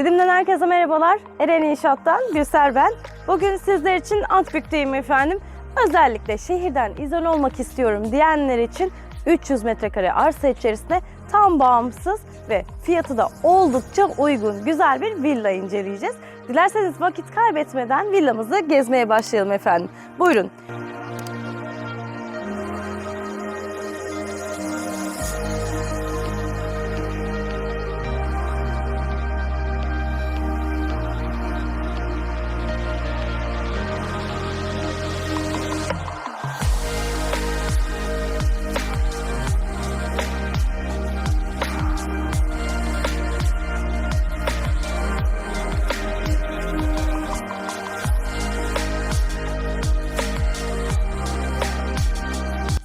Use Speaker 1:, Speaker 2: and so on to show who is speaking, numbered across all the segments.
Speaker 1: Didim'den herkese merhabalar. Eren İnşaat'tan Gülser ben. Bugün sizler için Antbük'teyim efendim. Özellikle şehirden izole olmak istiyorum diyenler için 300 metrekare arsa içerisinde tam bağımsız ve fiyatı da oldukça uygun güzel bir villa inceleyeceğiz. Dilerseniz vakit kaybetmeden villamızı gezmeye başlayalım efendim. Buyurun.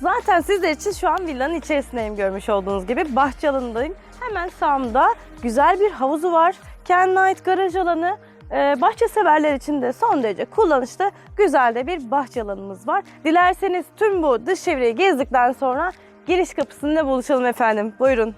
Speaker 1: Zaten sizler için şu an villanın içerisindeyim görmüş olduğunuz gibi. Bahçe alanındayım. Hemen sağımda güzel bir havuzu var. Kendine ait garaj alanı. Ee, bahçe severler için de son derece kullanışlı güzel de bir bahçe alanımız var. Dilerseniz tüm bu dış çevreyi gezdikten sonra giriş kapısında buluşalım efendim. Buyurun.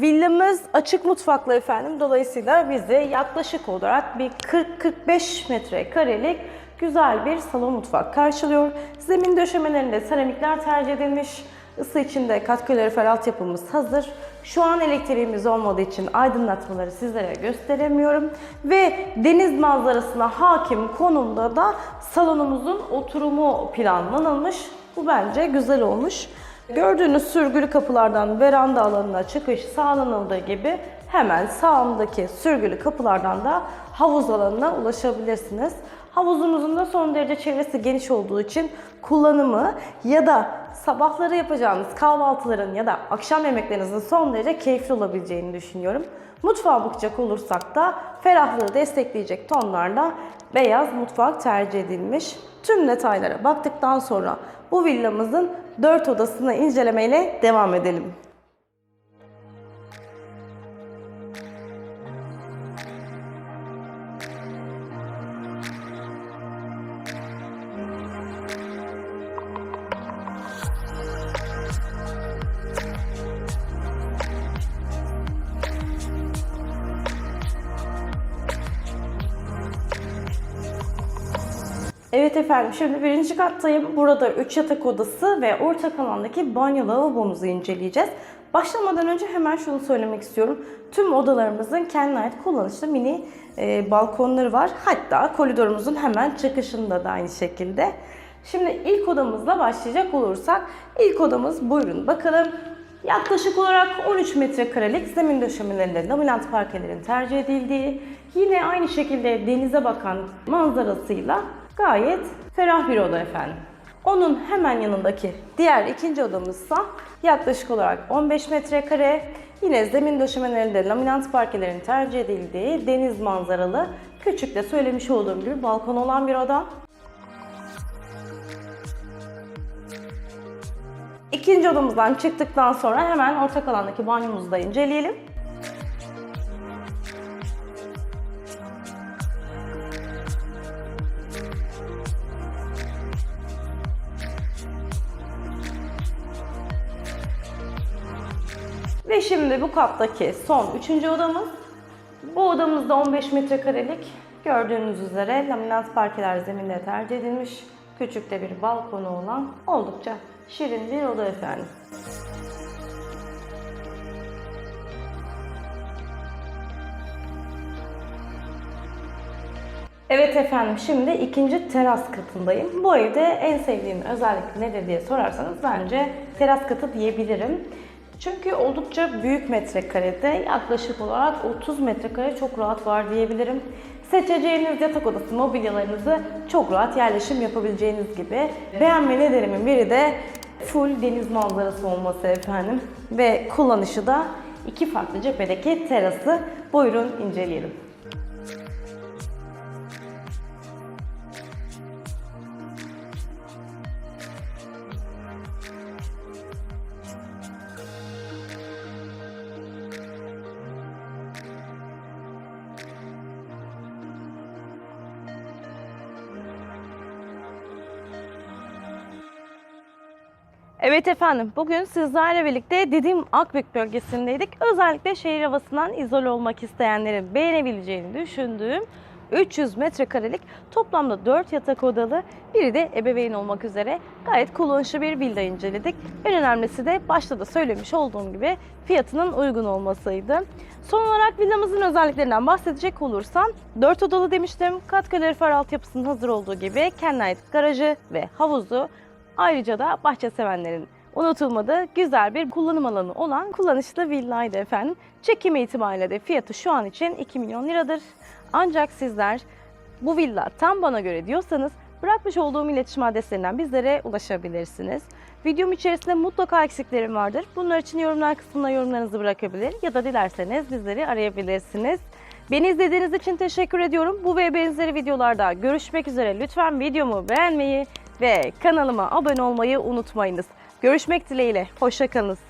Speaker 1: Villamız açık mutfaklı efendim. Dolayısıyla bizi yaklaşık olarak bir 40-45 metrekarelik güzel bir salon mutfak karşılıyor. Zemin döşemelerinde seramikler tercih edilmiş. Isı için de kat kalorifer altyapımız hazır. Şu an elektriğimiz olmadığı için aydınlatmaları sizlere gösteremiyorum. Ve deniz manzarasına hakim konumda da salonumuzun oturumu planlanılmış. Bu bence güzel olmuş. Gördüğünüz sürgülü kapılardan veranda alanına çıkış sağlanıldığı gibi hemen sağımdaki sürgülü kapılardan da havuz alanına ulaşabilirsiniz. Havuzumuzun da son derece çevresi geniş olduğu için kullanımı ya da sabahları yapacağınız kahvaltıların ya da akşam yemeklerinizin son derece keyifli olabileceğini düşünüyorum. Mutfağa bakacak olursak da ferahlığı destekleyecek tonlarla beyaz mutfak tercih edilmiş. Tüm detaylara baktıktan sonra bu villamızın 4 odasını incelemeyle devam edelim. Evet efendim şimdi birinci kattayım. Burada 3 yatak odası ve ortak alandaki banyo lavabomuzu inceleyeceğiz. Başlamadan önce hemen şunu söylemek istiyorum. Tüm odalarımızın kendine ait kullanışlı mini e, balkonları var. Hatta koridorumuzun hemen çıkışında da aynı şekilde. Şimdi ilk odamızla başlayacak olursak ilk odamız buyurun bakalım. Yaklaşık olarak 13 metrekarelik zemin döşemelerinde laminat parkelerin tercih edildiği, yine aynı şekilde denize bakan manzarasıyla gayet ferah bir oda efendim. Onun hemen yanındaki diğer ikinci odamızsa yaklaşık olarak 15 metrekare. Yine zemin döşemelerinde laminat parkelerin tercih edildiği deniz manzaralı, küçük de söylemiş olduğum gibi balkon olan bir oda. İkinci odamızdan çıktıktan sonra hemen ortak alandaki banyomuzu da inceleyelim. Ve şimdi bu kattaki son üçüncü odamız. Bu odamızda 15 metrekarelik. Gördüğünüz üzere laminat parkeler zeminde tercih edilmiş. Küçük de bir balkonu olan oldukça şirin bir oda efendim. Evet efendim şimdi ikinci teras katındayım. Bu evde en sevdiğim özellik nedir diye sorarsanız bence teras katı diyebilirim. Çünkü oldukça büyük metrekarede yaklaşık olarak 30 metrekare çok rahat var diyebilirim. Seçeceğiniz yatak odası mobilyalarınızı çok rahat yerleşim yapabileceğiniz gibi. Beğenme nedenimin biri de full deniz manzarası olması efendim. Ve kullanışı da iki farklı cephedeki terası. Buyurun inceleyelim. Evet efendim, bugün sizlerle birlikte Didim Akbük bölgesindeydik. Özellikle şehir havasından izole olmak isteyenlerin beğenebileceğini düşündüğüm 300 metrekarelik toplamda 4 yatak odalı, biri de ebeveyn olmak üzere gayet kullanışlı bir villa inceledik. En önemlisi de başta da söylemiş olduğum gibi fiyatının uygun olmasıydı. Son olarak villamızın özelliklerinden bahsedecek olursam 4 odalı demiştim. Kat kalorifer altyapısının hazır olduğu gibi kendine ait garajı ve havuzu Ayrıca da bahçe sevenlerin unutulmadığı güzel bir kullanım alanı olan kullanışlı villaydı efendim. Çekim itibariyle de fiyatı şu an için 2 milyon liradır. Ancak sizler bu villa tam bana göre diyorsanız bırakmış olduğum iletişim adreslerinden bizlere ulaşabilirsiniz. Videom içerisinde mutlaka eksiklerim vardır. Bunlar için yorumlar kısmına yorumlarınızı bırakabilir ya da dilerseniz bizleri arayabilirsiniz. Beni izlediğiniz için teşekkür ediyorum. Bu ve benzeri videolarda görüşmek üzere. Lütfen videomu beğenmeyi ve kanalıma abone olmayı unutmayınız. Görüşmek dileğiyle. Hoşçakalınız.